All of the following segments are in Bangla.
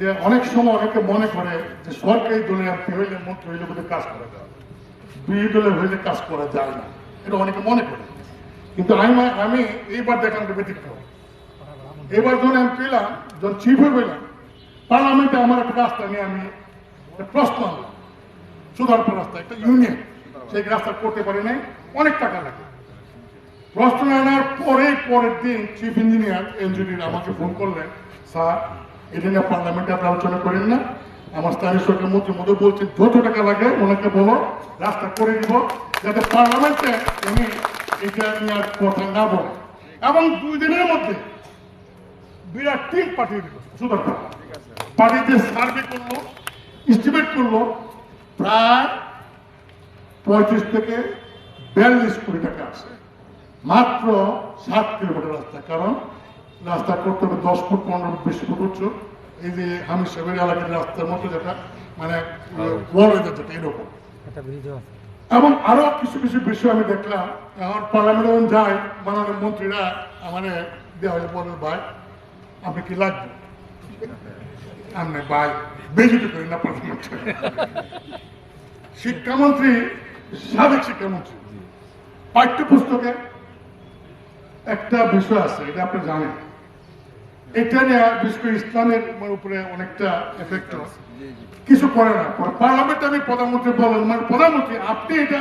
যে অনেক সময় অনেকে মনে করে যে সরকারি দলের এমপি হইলে মন্ত্রী হইলে বোধহয় কাজ করা যায়। বিরোধী দলের হইলে কাজ করা যায় না। এটা অনেকে মনে করে। কিন্তু আমি আমি এইবার দেখলাম একটা ব্যতিক্রম। এবার যখন এমপি এলাম যখন চিফ হয়ে গেলাম পার্লামেন্টে আমার একটা রাস্তা নিয়ে আমি প্রশ্ন আনলাম। সুধারপুর রাস্তা, একটা ইউনিয়ন সেই রাস্তা করতে পারি নাই, অনেক টাকা লাগে। প্রশ্ন আনার পরে পরের দিন চিফ ইঞ্জিনিয়ার ইঞ্জিনিয়ার আমাকে ফোন করলেন, স্যার এটা নিয়ে পার্লামেন্টে আপনি আলোচনা করেন না। আমার স্থানীয় সরকার মন্ত্রী মধ্যে বলছেন, যত টাকা লাগে, ওনাকে বলো, রাস্তা করে দিব, যাতে পার্লামেন্টে উনি এটা নিয়ে আর কথা না বলে। এবং দুই দিনের মধ্যে বিরাট টিম পাঠিয়ে সার্ভে করল করল প্রায় পঁয়ত্রিশ থেকে বিয়াল্লিশ কোটি টাকা আছে। মাত্র সাত কিলোমিটার রাস্তা, কারণ রাস্তা করতে হবে দশ ফুট পনেরো বিশ ফুট উচ্চ। এই যে হামিদ সাহেবের এলাকার রাস্তার মতো যেটা মানে ওয়াল হয়ে এরকম। একটা ব্রিজও আছে। এবং আরও কিছু কিছু বিষয় আমি দেখলাম। আমার পার্লামেন্টে যখন যাই মাননীয় মন্ত্রীরা আমার দেওয়া হলে বলে ভাই আপনি কি লাগবে? আমি ভাই বেজিতে করি না প্রধানমন্ত্রী শিক্ষামন্ত্রী সাবেক শিক্ষামন্ত্রী পাঠ্যপুস্তকে একটা বিষয় আছে এটা আপনি জানেন। এটা নিয়ে বিশেষ করে ইসলামের উপরে অনেকটা এফেক্ট কিছু করে না। পরে পার্লামেন্টে আমি প্রধানমন্ত্রী বলেন মানে প্রধানমন্ত্রী, আপনি এটা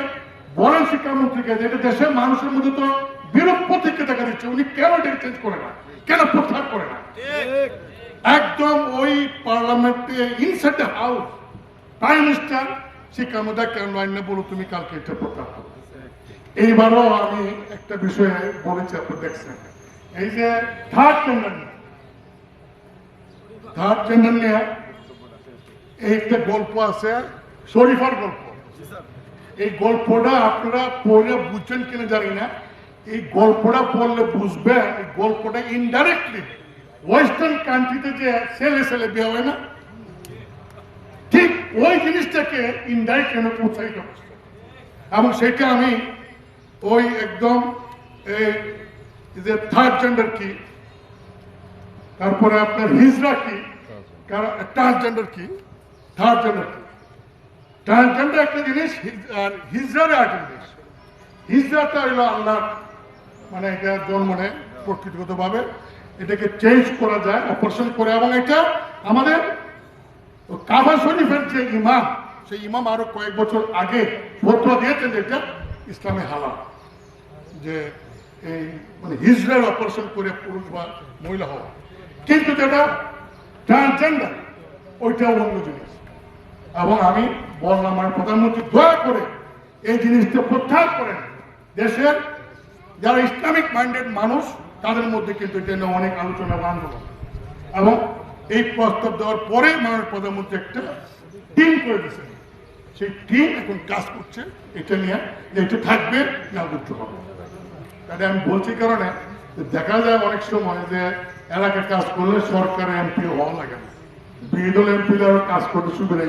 বলেন শিক্ষামন্ত্রীকে যে এটা দেশের মানুষের মধ্যে তো বিরূপ প্রতিক্রিয়া দেখা দিচ্ছে। উনি কেন এটা চেঞ্জ করে না? কেন প্রত্যাহার করে না? একদম ওই পার্লামেন্টে ইনসাইড হাউস প্রাইম মিনিস্টার শিক্ষামন্ত্রী কেন না বলো তুমি কালকে এটা প্রত্যাহার করো। এইবারও আমি একটা বিষয়ে বলেছি, আপনি দেখছেন। এই যে থার্ড জেন্ডার নিয়ে এই একটা গল্প আছে, শরীফার গল্প। এই গল্পটা আপনারা পড়লে বুঝছেন কিনা জানি না। এই গল্পটা পড়লে বুঝবেন, এই গল্পটা ইনডাইরেক্টলি ওয়েস্টার্ন কান্ট্রিতে যে ছেলে ছেলে বিয়ে হয় না, ঠিক ওই জিনিসটাকে ইনডাইরেক্ট কেন প্রৎসাহিত করছে? এবং সেটা আমি ওই একদম এই যে থার্ড জেন্ডার কি তারপরে আপনার হিজরা কি? ট্রান্সজেন্ডার কি? থার্ড জেন্ডার কি? ট্রান্সজেন্ডার একটা জিনিস আর হিজরার একটা জিনিস। হিজরাটা হইল আল্লাহ মানে এটা জন্ম নেয় প্রকৃতিগতভাবে। এটাকে চেঞ্জ করা যায় অপারেশন করে। এবং এটা আমাদের কাবা শরীফের যে ইমাম সেই ইমাম আরও কয়েক বছর আগে ফতোয়া দিয়েছেন যে এটা ইসলামে হালাল। যে এই মানে হিজড়ার অপারেশন করে পুরুষ বা মহিলা হওয়া। কিন্তু যেটা ট্রান্সজেন্ডার ওইটাও অন্য জিনিস। এবং আমি বললাম, আমার প্রধানমন্ত্রী দয়া করে এই জিনিসটা প্রত্যাহার করেন। দেশের যারা ইসলামিক মাইন্ডেড মানুষ, তাদের মধ্যে কিন্তু এটা নিয়ে অনেক আলোচনা বা আন্দোলন। এবং এই প্রস্তাব দেওয়ার পরে মাননীয় প্রধানমন্ত্রী একটা টিম করে দিয়েছেন। সেই টিম এখন কাজ করছে, এটা নিয়ে যে এটা থাকবে না উঠতে হবে। তাহলে আমি বলছি কারণে দেখা যায় অনেক সময় যে এলাকায় কাজ করলে সরকার এমপি হওয়া লাগে না। বিরোধী দল এমপি কাজ করতে সুবিধা